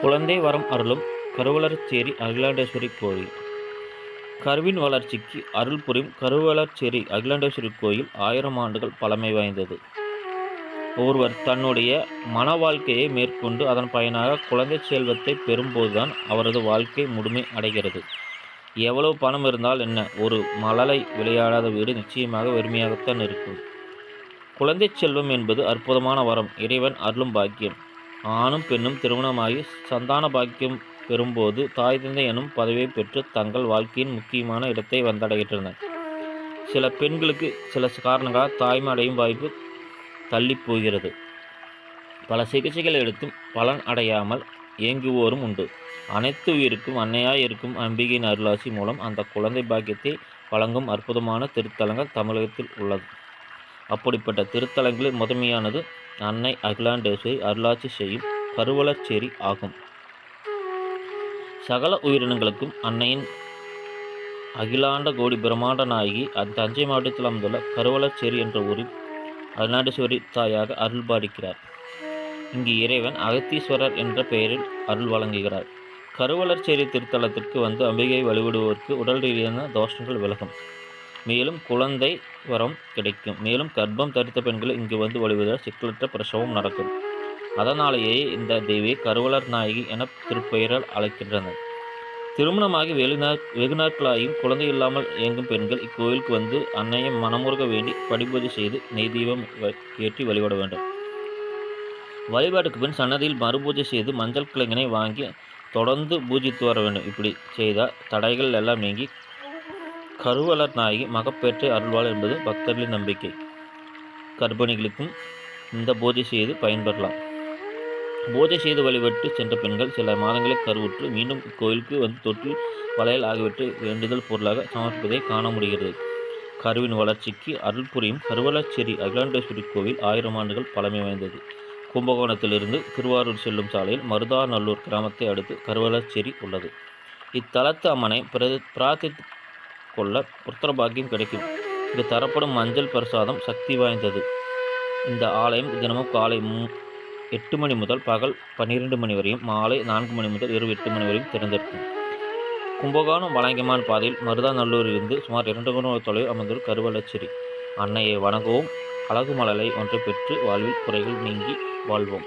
குழந்தை வரம் அருளும் கருவளர்ச்சேரி அகிலாண்டேஸ்வரி கோயில். கருவின் வளர்ச்சிக்கு அருள் புரியும் கருவளர்ச்சேரி அகிலாண்டேஸ்வரி கோயில் ஆயிரம் ஆண்டுகள் பழமை வாய்ந்தது. ஒருவர் தன்னுடைய மன வாழ்க்கையை மேற்கொண்டு அதன் பயனாக குழந்தை செல்வத்தை பெறும்போதுதான் அவரது வாழ்க்கை முழுமை அடைகிறது. எவ்வளவு பணம் இருந்தால் என்ன? ஒரு மலலை விளையாடாத வீடு நிச்சயமாக வெறுமையாகத்தான் இருக்கும். குழந்தை செல்வம் என்பது அற்புதமான வரம். இறைவன் அருளும் பாக்கியம். ஆணும் பெண்ணும் திருமணமாகி சந்தான பாக்கியம் பெறும்போது தாய் தந்தை எனும் பதவியை பெற்று தங்கள் வாழ்க்கையின் முக்கியமான இடத்தை வந்தடைகின்றனர். சில பெண்களுக்கு சில காரணங்களால் தாய்மை அடையும் வாய்ப்பு தள்ளி போகிறது பல சிகிச்சைகள் எடுத்தும் பலன் அடையாமல் இயங்குவோரும் உண்டு. அனைத்து உயிருக்கும் அன்னையாய் இருக்கும் அம்பிகையின் அருளாசி மூலம் அந்த குழந்தை பாக்கியத்தை வழங்கும் அற்புதமான திருத்தலங்கள் தமிழகத்தில் உள்ளது. அப்படிப்பட்ட திருத்தலங்களில் முதன்மையானது அன்னை அகிலாண்டேஸ்வரி அருளாட்சி செய்யும் கருவலச்சேரி ஆகும். சகல உயிரினங்களுக்கும் அன்னையின் அகிலாண்ட கோடி பிரம்மாண்ட நாயகி அது தஞ்சை மாவட்டத்தில் அமைந்துள்ள கருவளச்சேரி என்ற ஊரில் அருணாடேஸ்வரி தாயாக அருள் பாடிக்கிறார். இங்கு இறைவன் அகத்தீஸ்வரர் என்ற பெயரில் அருள் வழங்குகிறார். கருவளர்ச்சேரி திருத்தலத்திற்கு வந்து அம்பிகை வழிபடுவோருக்கு உடல் ரீதியான தோஷங்கள் விலகும். மேலும் குழந்தை வரம் கிடைக்கும். மேலும் கர்ப்பம் தரித்த பெண்கள் இங்கு வந்து வழிவதால் சிக்கலற்ற பிரசவம் நடக்கும். அதனாலேயே இந்த தேவியை கருவலர் நாயகி என திருப்பெயரால் அழைக்கின்றனர். திருமணமாகி வெகு வெகு நாட்களாயும் குழந்தை இல்லாமல் இயங்கும் பெண்கள் இக்கோயிலுக்கு வந்து அன்னையை மனமுருக வேண்டி படிப்பூஜை செய்து நெய் தீபம் ஏற்றி வழிபட வேண்டும். வழிபாட்டுக்கு பின் சன்னதியில் மறுபூஜை செய்து மஞ்சள் கிழங்கினை வாங்கி தொடர்ந்து பூஜித்து வர வேண்டும். இப்படி செய்தால் தடைகள் எல்லாம் நீங்கி கருவலர் நாயகி மகப்பேற்றை அருள்வாள் என்பது பக்தர்களின் நம்பிக்கை. கர்ப்பிணிகளுக்கும் இந்த பூஜை செய்து பயன்பெறலாம். பூஜை செய்து வழிபட்டு சென்ற பெண்கள் சில மாதங்களை கருவுற்று மீண்டும் இக்கோயிலுக்கு வந்து தொற்று வளையல் ஆகியவற்றை வேண்டுதல் பொருளாக சமர்ப்பதை காண முடிகிறது. கருவின் வளர்ச்சிக்கு அருள் புரியும் கருவளச்சேரி அகிலாண்டேஸ்வரி கோவில் ஆயிரம் ஆண்டுகள் பழமை வாய்ந்தது. கும்பகோணத்திலிருந்து திருவாரூர் செல்லும் சாலையில் மருதாநல்லூர் கிராமத்தை அடுத்து கருவளச்சேரி உள்ளது. இத்தலத்து அம்மனை பிரதி பிரார்த்தித்து கொள்ள புத்திரபாக்கியம் கிடைக்கும். இது தரப்படும் மஞ்சள் பிரசாதம் சக்தி வாய்ந்தது. இந்த ஆலயம் தினமும் காலை எட்டு மணி முதல் பகல் பன்னிரெண்டு மணி வரையும் மாலை நான்கு மணி முதல் இரவு எட்டு மணி வரையும் திறந்திருக்கும். கும்பகோணம் வழங்கியமான் பாதையில் மருதாநல்லூரிலிருந்து சுமார் இரண்டு கிலோமீட்டர் தொலைவில் அமைந்துள்ள கருவலச்சேரி அன்னையை வணங்கவும் அழகு மலலை ஒன்றை பெற்று வாழ்வில் குறைகள் நீங்கி வாழ்வோம்.